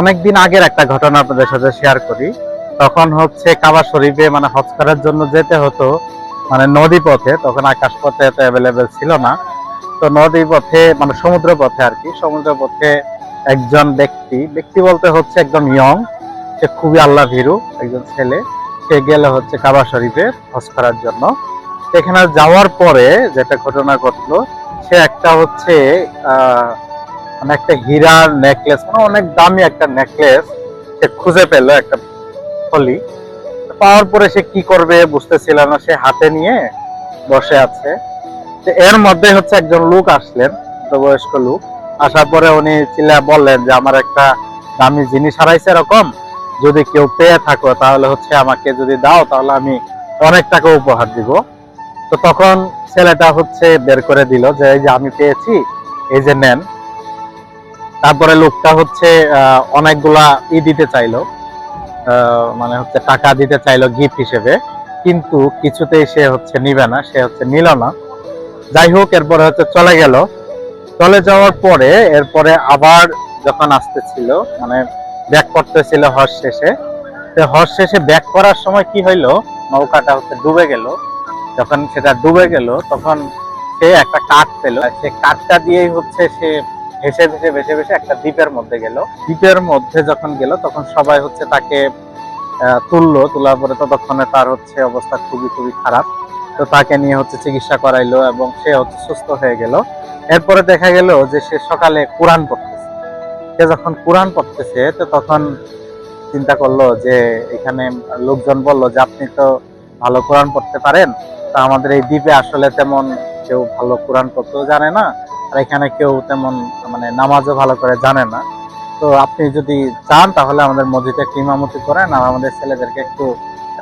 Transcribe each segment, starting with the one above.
অনেকদিন আগের একটা ঘটনা আপনাদের সাথে শেয়ার করি। তখন হচ্ছে কাবা শরীফে মানে হজ করার জন্য যেতে হতো মানে নদী পথে, তখন আকাশ পথে এত অ্যাভেলেবেল ছিল না। তো নদী পথে মানে সমুদ্র পথে আর কি, সমুদ্র পথে একজন ব্যক্তি ব্যক্তি বলতে হচ্ছে একদম ইয়ং সে খুবই আল্লাহ ভীরু একজন ছেলে, সে গেলে হচ্ছে কাবা শরীফে হজ করার জন্য। সেখানে যাওয়ার পরে যেটা ঘটনা ঘটলো, সে একটা হচ্ছে, আহ মানে একটা হীরার নেকলেস মানে অনেক দামি একটা নেকলেস সে খুঁজে পেল একটা থলি। পাওয়ার পরে সে কি করবে বুঝতেছিল না, সে হাতে নিয়ে বসে আছে। এর মধ্যে হচ্ছে একজন লোক আসলেন, বয়স্ক লোক। আসার পরে উনি চিল্লা বললেন যে, আমার একটা দামি জিনিস হারাইছে এরকম, যদি কেউ পেয়ে থাকো তাহলে হচ্ছে আমাকে যদি দাও, তাহলে আমি অনেক টাকা উপহার দিব। তো তখন ছেলেটা হচ্ছে বের করে দিল যে, এই যে আমি পেয়েছি, এই যে নেন। তারপরে লোকটা হচ্ছে অনেকগুলা ই দিতে চাইলো মানে হচ্ছে টাকা দিতে চাইলো গিফট হিসেবে, কিন্তু কিছুতেই সে হচ্ছে নিবে না, সে হচ্ছে নিল না। যাই হোক, এরপরে হচ্ছে চলে গেল। চলে যাওয়ার পরে, এরপরে আবার যখন আসতেছিল মানে ব্যাক করতেছিল হজ শেষে হজ শেষে ব্যাক করার সময় কি হইল, নৌকাটা হচ্ছে ডুবে গেল। যখন সেটা ডুবে গেল, তখন সে একটা কাঠ পেল। সে কাঠটা দিয়েই হচ্ছে সে ভেসে ভেসে ভেসে ভেসে একটা দ্বীপের মধ্যে গেল। দ্বীপের মধ্যে যখন গেল, তখন সবাই হচ্ছে তাকে তুললো। তোলার পরে ততক্ষণে তার হচ্ছে অবস্থা খুবই খুবই খারাপ। তো তাকে নিয়ে হচ্ছে চিকিৎসা করাইলো এবং সে হচ্ছে সুস্থ হয়ে গেল। এরপরে দেখা গেল যে সে সকালে কোরআন পড়তেছে। সে যখন কোরআন পড়তেছে, তো তখন চিন্তা করল যে এখানে লোকজন বলল যে, আপনি তো ভালো কোরআন পড়তে পারেন। তা আমাদের এই দ্বীপে আসলে তেমন কেউ ভালো কোরআন পড়তেও জানে না। এখানে কেউ তেমন মানে নামাজও ভালো করে জানে না। তো আপনি যদি চান, তাহলে আমাদের মসজিদে একটু ইমামতি করেন আর আমাদের ছেলেদেরকে একটু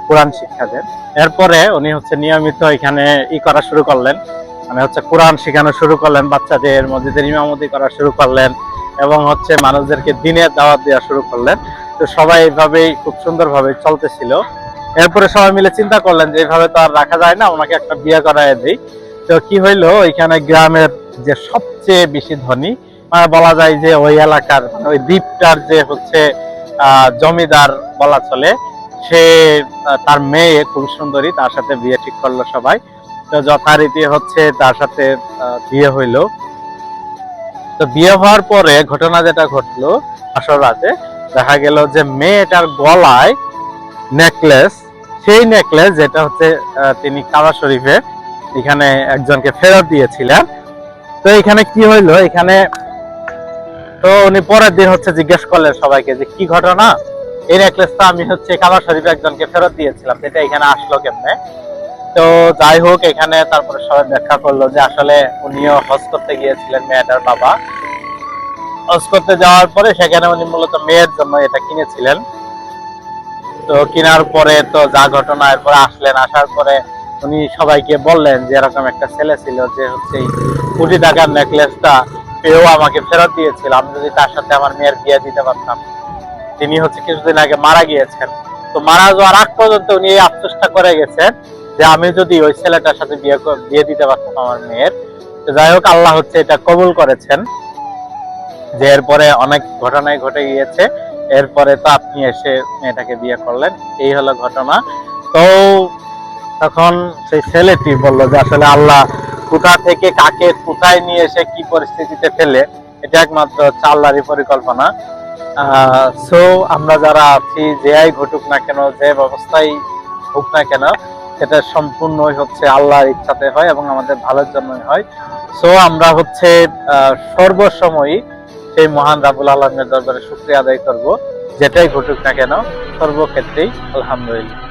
কোরআন শিক্ষা দেন। এরপরে উনি হচ্ছে নিয়মিত এখানে ই করা শুরু করলেন। মানে হচ্ছে কোরআন শেখানো শুরু করলেন, বাচ্চাদের মসজিদের ইমামতি করা শুরু করলেন এবং হচ্ছে মানুষদেরকে দিনের দাওয়াত দেওয়া শুরু করলেন। তো সবাই এইভাবেই খুব সুন্দরভাবে চলতেছিল। এরপরে সবাই মিলে চিন্তা করলেন যে, এইভাবে তো আর রাখা যায় না, ওনাকে একটা বিয়ে করায় দিই। তো কি হইল এখানে গ্রামের যে সবচেয়ে বেশি ধনী মানে বলা যায় যে ওই এলাকার মানে ওই দ্বীপটার যে হচ্ছে জমিদার বলা চলে, সে তার মেয়ে খুব সুন্দরী, তার সাথে বিয়ে ঠিক করল সবাই। তো যথারীতি হচ্ছে তার সাথে বিয়ে হইল। তো বিয়ে হওয়ার পরে ঘটনা যেটা ঘটলো, আসল রাতে দেখা গেল যে মেয়েটার গলায় নেকলেস সেই নেকলেস যেটা হচ্ছে তিনি কাবা শরীফে, এখানে একজনকে ফেরত দিয়েছিলেন। তো এখানে কি হইল? এখানে তো উনি পরের দিন হচ্ছে জিজ্ঞেস করলেন সবাইকে যে কি ঘটনা? এই নেকলেসটা আমি হচ্ছে কাবা শরীফে একজনকে ফেরত দিয়েছিলাম। এটা এখানে আসলো কেমনে? তো যাই হোক, এখানে তারপরে সবাই ব্যাখ্যা করল যে আসলে উনিও হজ করতে গিয়েছিলেন, মেয়েটার বাবা। হজ করতে যাওয়ার পরে সেখানে উনি মূলত মেয়ের জন্য এটা কিনেছিলেন। তো কেনার পরে তো যা ঘটনা, এরপরে আসলেন, আসার পরে উনি সবাইকে বললেন যে এরকম একটা ছেলে ছিল যে হচ্ছে কোটি টাকার নেকলেসটা পেয়েও আমাকে ফেরত দিয়েছিল। আমি যদি তার সাথে আমার মেয়ের বিয়ে দিতে পারতাম। তিনি হচ্ছে কিছুদিন আগে মারা গিয়েছেন। তো মারা যাওয়ার আগ পর্যন্ত উনি এই আফসোসটা করে গেছেন যে আমি যদি ওই ছেলেটার সাথে বিয়ে বিয়ে দিতে পারতাম আমার মেয়ের। তো যাই হোক, আল্লাহ হচ্ছে এটা কবুল করেছেন যে এরপরে অনেক ঘটনাই ঘটে গিয়েছে। এরপরে তো আপনি এসে মেয়েটাকে বিয়ে করলেন। এই হলো ঘটনা। তো তখন সেই ছেলেটি বলল যে, আসলে আল্লাহ কোথা থেকে কাকে কোথায় নিয়ে এসে কি পরিস্থিতিতে ফেলে? এটা একমাত্র হচ্ছে আল্লাহরই পরিকল্পনা। সো আমরা যারা আছি যেই ঘটুক না কেন, যে ব্যবস্থাই হোক না কেন, সেটা সম্পূর্ণই হচ্ছে আল্লাহর ইচ্ছাতে হয় এবং আমাদের ভালোর জন্যই হয়। সো আমরা হচ্ছে সর্বসময়ই সেই মহান রাবুল আলমের দরবারে শুক্রিয়া আদায় করব। যেটাই ঘটুক না কেন, সর্বক্ষেত্রেই আলহামদুলিল্লাহ।